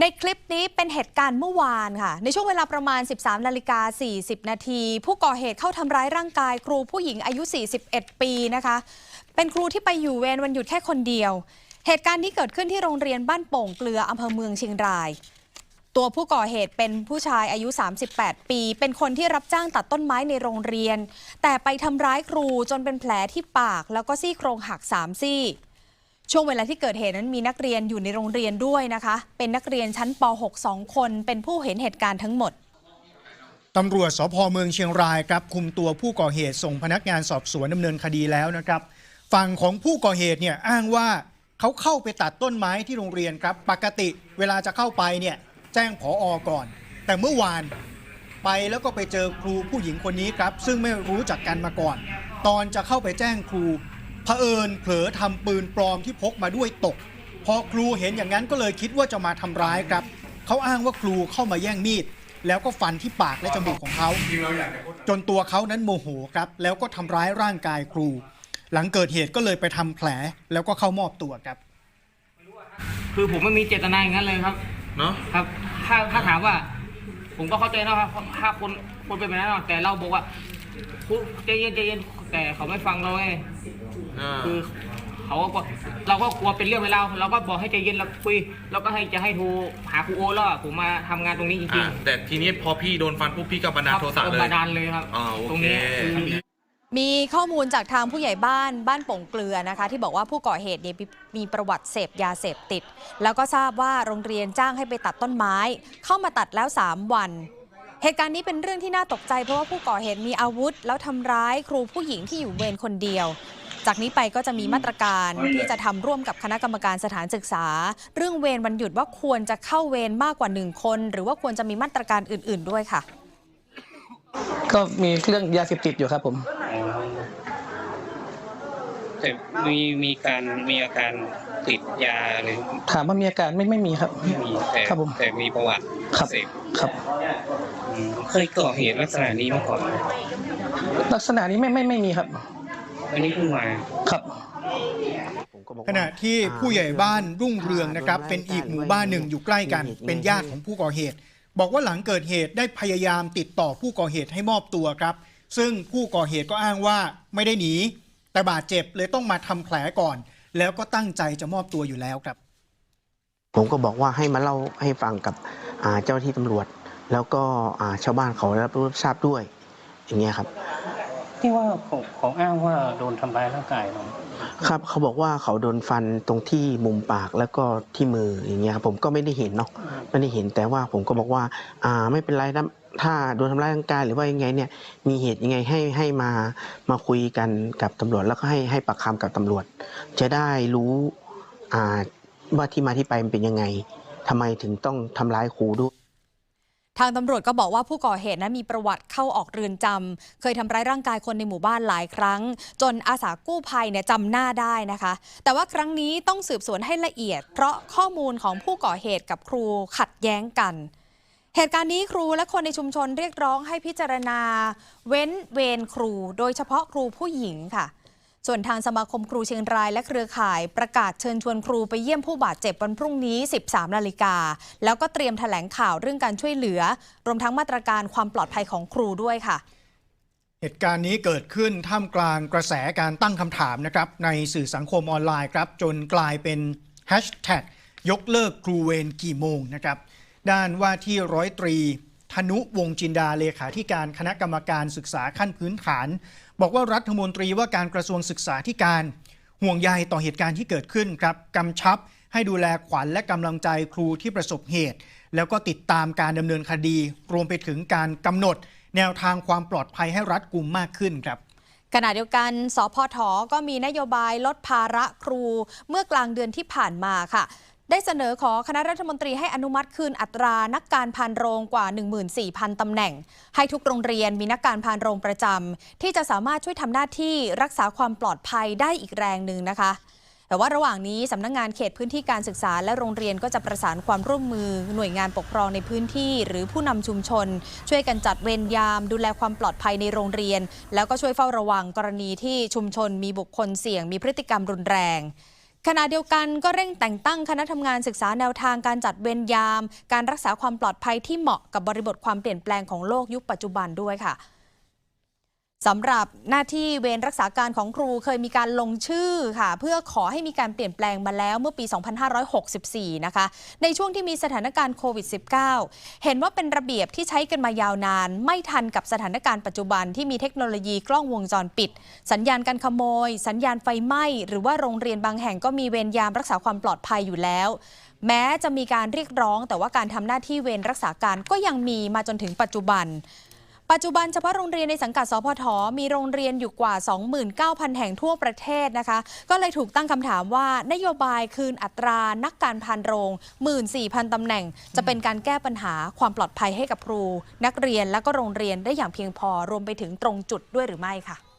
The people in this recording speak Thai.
ในคลิปนี้เป็นเหตุการณ์เมื่อวานค่ะ ในช่วงเวลาประมาณ 13นาฬิกา40 นาที ผู้ก่อเหตุเข้าทำร้ายร่างกายครูผู้หญิงอายุ 41 ปีนะคะ เป็นครูที่ไปอยู่เวรวันหยุดแค่คนเดียว เหตุการณ์นี้เกิดขึ้นที่โรงเรียนบ้านโป่งเกลืออำเภอเมืองเชียงราย ตัวผู้ก่อเหตุเป็นผู้ชายอายุ 38 ปี เป็นคนที่รับจ้างตัดต้นไม้ในโรงเรียน แต่ไปทำร้ายครูจนเป็นแผลที่ปาก แล้วก็ซี่โครงหักสามซี่ ช่วงเวลาที่เกิดเหตุนั้นมีนักเรียนอยู่ในโรงเรียนด้วยนะคะ เป็นนักเรียนชั้นป .6 สองคน เป็นผู้เห็นเหตุการณ์ทั้งหมดตำรวจสพเมืองเชียงรายครับคุมตัวผู้ก่อเหตุส่งพนักงานสอบสวนดำเนินคดีแล้วนะครับ ฝั่งของผู้ก่อเหตุเนี่ยอ้างว่าเขาเข้าไปตัดต้นไม้ที่โรงเรียนครับ ปกติเวลาจะเข้าไปเนี่ยแจ้งผออก่อน แต่เมื่อวานไปแล้วก็ไปเจอครูผู้หญิงคนนี้ครับ ซึ่งไม่รู้จักกันมาก่อน ตอนจะเข้าไปแจ้งครู เผอิญเผลอทำปืนปลอมที่พกมาด้วยตก พอครูเห็นอย่างนั้นก็เลยคิดว่าจะมาทำร้ายครับ เขาอ้างว่าครูเข้ามาแย่งมีด แล้วก็ฟันที่ปากและจมูกของเขา จนตัวเขานั้นโมโหครับ แล้วก็ทำร้ายร่างกายครู หลังเกิดเหตุก็เลยไปทำแผลแล้วก็เข้ามอบตัวครับ คือผมไม่มีเจตนาอย่างนั้นเลยครับเนาะครับ ถ้าถ้าถามว่า ผมก็เข้าใจนะครับถ้าคนคนเป็นแบบนั้นแต่เราบอกว่าคุณใจเย็นใจเย็นแต่เขาไม่ฟังเราไง อ่า คือเขาก็เราก็กลัวเป็นเรื่องเวลาวเราก็บอกให้ใจเย็นเราคุยเราก็ให้จะให้โทรหาครูโอแล้วอะผมมาทำงานตรงนี้จริอ่างแต่ทีนี้พอพี่โดนฟันปุ๊บพี่ก็บันๆดาลโทสะเลย บาดาลเลยครับอ่าโอตรงเคนี้คือ มีข้อมูลจากทางผู้ใหญ่บ้านบ้านโป่งเกลือนะคะ ที่บอกว่าผู้ก่อเหตุเนี่ยมีมีประวัติเสพยาเสพติด แล้วก็ทราบว่าโรงเรียนจ้างให้ไปตัดต้นไม้ เข้ามาตัดแล้ว 3 วัน เหตุการณ์นี้เป็นเรื่องที่น่าตกใจเพราะว่าผู้ก่อเหตุมีอาวุธ แล้วทำร้ายครูผู้หญิงที่อยู่เวรคนเดียว จากนี้ไปก็จะมีมาตรการที่จะทำร่วมกับคณะกรรมการสถานศึกษา เรื่องเวรวันหยุดว่าควรจะเข้าเวรมากกว่าหนึ่งคน หรือว่าควรจะมีมาตรการอื่น ๆด้วยค่ะ ก็มีเรื่องยาเสพติดอยู่ครับผมแต่มีมีการมีอาการติดยาหรือถามว่ามีอาการไม่ไม่มีครับไม่มีแต่ครับผมแต่มีประวัติครับเสพครับอืมเคยก่อเหตุลักษณะนี้มาก่อนไหมลักษณะนี้ไม่ไม่ไม่มีครับ อันนี้เพิ่งมาครับ ขณะที่ผู้ใหญ่บ้านรุ่งเรืองนะครับ เป็นอีกหมู่บ้านหนึ่งอยู่ใกล้กัน เป็นญาติของผู้ก่อเหตุ บอกว่าหลังเกิดเหตุได้พยายามติดต่อผู้ก่อเหตุให้มอบตัวครับ ซึ่งผู้ก่อเหตุก็อ้างว่าไม่ได้หนี แต่บาดเจ็บเลยต้องมาทำแผลก่อน แล้วก็ตั้งใจจะมอบตัวอยู่แล้วครับ ผมก็บอกว่าให้มาเล่าให้ฟังกับอ่าเจ้าหน้าที่ตำรวจ แล้วก็อ่าชาวบ้านเขารับรู้รับทราบด้วยอย่างเงี้ยครับ ที่ว่าเขาเขาอ้างว่าโดนทำร้ายร่างกายเราครับเขาบอกว่าเขาโดนฟันตรงที่มุมปากแล้วก็ที่มืออย่างเงี้ยครับผมก็ไม่ได้เห็นเนาะไม่ได้เห็นแต่ว่าผมก็บอกว่า อ่าไม่เป็นไรนะถ้าโดนทำร้ายร่างกายหรือว่ายังไงเนี่ยมีเหตุยังไงให้ให้มามาคุยกันกับตำรวจแล้วก็ให้ให้ปากคำกับตำรวจ จะได้รู้อ่าว่าที่มาที่ไปมันเป็นยังไงทำไมถึงต้องทำร้ายครูด้วย ทางตำรวจก็บอกว่าผู้ก่อเหตุนั้นมีประวัติเข้าออกเรือนจำ เคยทำร้ายร่างกายคนในหมู่บ้านหลายครั้ง จนอาสากู้ภัยเนี่ยจำหน้าได้นะคะ แต่ว่าครั้งนี้ต้องสืบสวนให้ละเอียด เพราะข้อมูลของผู้ก่อเหตุกับครูขัดแย้งกัน เหตุการณ์นี้ครูและคนในชุมชนเรียกร้องให้พิจารณา เว้นเวรครู โดยเฉพาะครูผู้หญิงค่ะ ส่วนทางสมาคมครูเชียงรายและเครือข่าย ประกาศเชิญชวนครูไปเยี่ยมผู้บาดเจ็บวันพรุ่งนี้ 13 นาฬิกา แล้วก็เตรียมแถลงข่าวเรื่องการช่วยเหลือ รวมทั้งมาตรการความปลอดภัยของครูด้วยค่ะ เหตุการณ์นี้เกิดขึ้นท่ามกลางกระแสการตั้งคำถามนะครับในสื่อสังคมออนไลน์ครับจนกลายเป็นแฮชแท็กยกเลิกครูเวรกี่โมงนะครับด้านว่าที่ร้อยตรี ธนุวงจินดาเลขาธิการคณะกรรมการศึกษาขั้นพื้นฐาน บอกว่ารัฐมนตรีว่าการกระทรวงศึกษาธิการ ห่วงใยต่อเหตุการณ์ที่เกิดขึ้นครับกำชับให้ดูแลขวัญและกำลังใจครูที่ประสบเหตุ แล้วก็ติดตามการดำเนินคดี รวมไปถึงการกำหนด แนวทางความปลอดภัยให้รัดกุมมากขึ้นครับขณะเดียวกัน สพทก็มีนโยบายลดภาระครูเมื่อกลางเดือนที่ผ่านมาค่ะ ได้เสนอขอคณะรัฐมนตรีให้อนุมัติคืนอัตรานักการพานโรงกว่า 14,000 ตำแหน่ง ให้ทุกโรงเรียนมีนักการพานโรงประจำที่จะสามารถช่วยทำหน้าที่รักษาความปลอดภัยได้อีกแรงหนึ่งนะคะ แต่ว่าระหว่างนี้สำนักงงานเขตพื้นที่การศึกษาและโรงเรียนก็จะประสานความร่วมมือ หน่วยงานปกครองในพื้นที่ หรือผู้นำชุมชน ช่วยกันจัดเวรยาม ดูแลความปลอดภัยในโรงเรียน แล้วก็ช่วยเฝ้าระวังกรณีที่ชุมชนมีบุคคลเสี่ยง มีพฤติกรรมรุนแรง ขณะเดียวกันก็เร่งแต่งตั้งคณะทำงานศึกษาแนวทางการจัดเวรยาม การรักษาความปลอดภัยที่เหมาะกับบริบทความเปลี่ยนแปลงของโลกยุคปัจจุบันด้วยค่ะ สำหรับหน้าที่เวรรักษาการของครูเคยมีการลงชื่อค่ะ เพื่อขอให้มีการเปลี่ยนแปลงมาแล้วเมื่อปี 2564 นะคะ ในช่วงที่มีสถานการณ์โควิด -19 เห็นว่าเป็นระเบียบที่ใช้กันมายาวนาน ไม่ทันกับสถานการณ์ปัจจุบันที่มีเทคโนโลยีกล้องวงจรปิด สัญญาณการขโมย สัญญาณไฟไหม้ หรือว่าโรงเรียนบางแห่งก็มีเวรยามรักษาความปลอดภัยอยู่แล้ว แม้จะมีการเรียกร้อง แต่ว่าการทำหน้าที่เวรรักษาการก็ยังมีมาจนถึงปัจจุบัน ปัจจุบันเฉพาะโรงเรียนในสังกัดสพทมีโรงเรียนอยู่กว่า 29,000 แห่งทั่วประเทศนะคะ ก็เลยถูกตั้งคำถามว่านโยบายคืนอัตรานักการพันโรง 14,000ตำแหน่ง จะเป็นการแก้ปัญหาความปลอดภัยให้กับครู นักเรียนและก็โรงเรียนได้อย่างเพียงพอรวมไปถึงตรงจุดด้วยหรือไม่ค่ะ